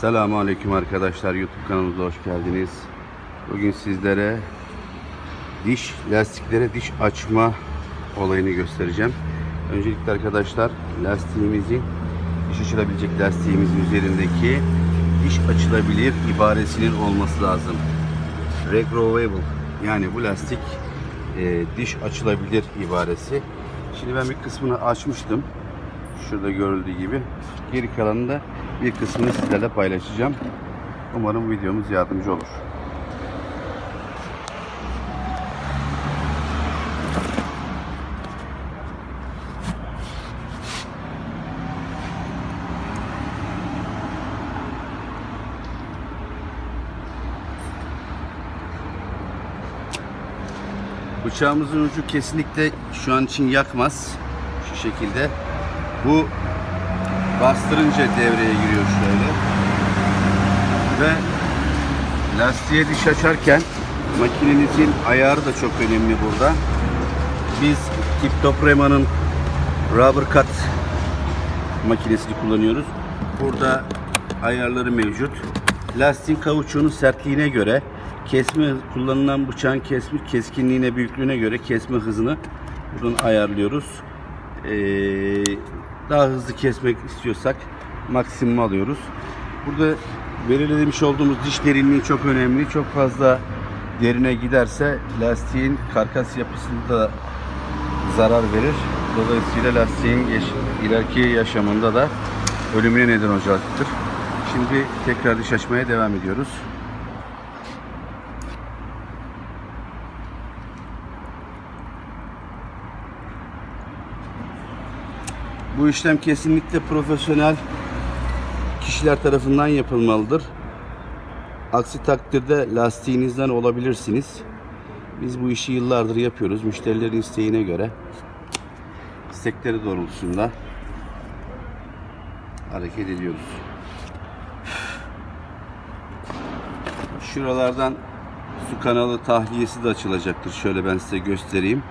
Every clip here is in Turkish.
Selamun Aleyküm arkadaşlar YouTube kanalımıza hoş geldiniz. Bugün sizlere diş lastiklere diş açma olayını göstereceğim. Öncelikle arkadaşlar lastiğimizin diş açılabilecek lastiğimizin üzerindeki diş açılabilir ibaresinin olması lazım. Regrowable yani bu lastik e, diş açılabilir ibaresi. Şimdi ben bir kısmını açmıştım. Şurada görüldüğü gibi. Geri kalanını da bir kısmını sizlerle paylaşacağım. Umarım videomuz yardımcı olur. Bıçağımızın ucu kesinlikle şu an için yakmaz. Şu şekilde. Bu bastırınca devreye giriyor şöyle. Ve lastiğe diş açarken makinenizin ayarı da çok önemli burada. Biz Tip Top Rema'nın Rubber Cut makinesini kullanıyoruz. Burada ayarları mevcut. Lastiğin kauçuğunun sertliğine göre kesme kullanılan bıçağın kesme keskinliğine büyüklüğüne göre kesme hızını buradan ayarlıyoruz. Ee, daha hızlı kesmek istiyorsak maksimum alıyoruz. Burada belirlemiş olduğumuz diş derinliği çok önemli. Çok fazla derine giderse lastiğin karkas yapısında da zarar verir. Dolayısıyla lastiğin geç, ileriki yaşamında da ölümüne neden olacaktır. Şimdi tekrar diş açmaya devam ediyoruz. Bu işlem kesinlikle profesyonel kişiler tarafından yapılmalıdır. Aksi takdirde lastiğinizden olabilirsiniz. Biz bu işi yıllardır yapıyoruz. Müşterilerin isteğine göre istekleri doğrultusunda hareket ediyoruz. Şuralardan su kanalı tahliyesi de açılacaktır. Şöyle ben size göstereyim.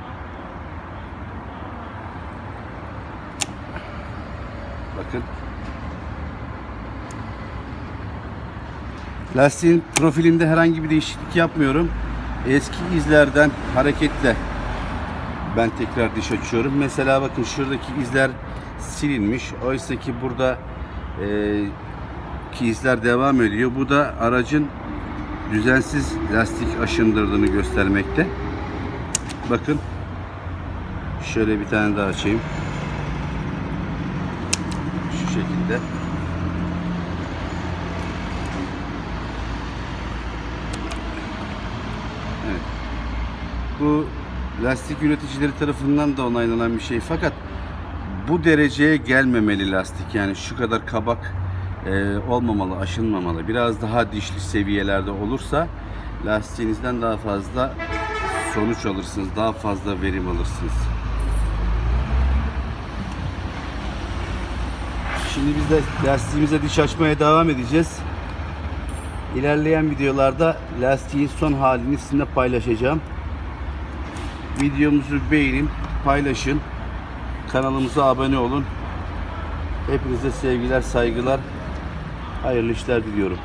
Bakın. Lastiğin profilinde herhangi bir değişiklik yapmıyorum. Eski izlerden hareketle ben tekrar diş açıyorum. Mesela bakın şuradaki izler silinmiş. Oysa ki burada e, ki izler devam ediyor. Bu da aracın düzensiz lastik aşındırdığını göstermekte. Bakın. Şöyle bir tane daha açayım. Şekilde. Bu lastik üreticileri tarafından da onaylanan bir şey. Fakat bu dereceye gelmemeli lastik. Yani şu kadar kabak e, olmamalı, aşınmamalı. Biraz daha dişli seviyelerde olursa lastiğinizden daha fazla sonuç alırsınız. Daha fazla verim alırsınız. Şimdi biz de lastiğimize diş açmaya devam edeceğiz. İlerleyen videolarda lastiğin son halini sizinle paylaşacağım. Videomuzu beğenin, paylaşın. Kanalımıza abone olun. Hepinize sevgiler, saygılar. Hayırlı işler diliyorum.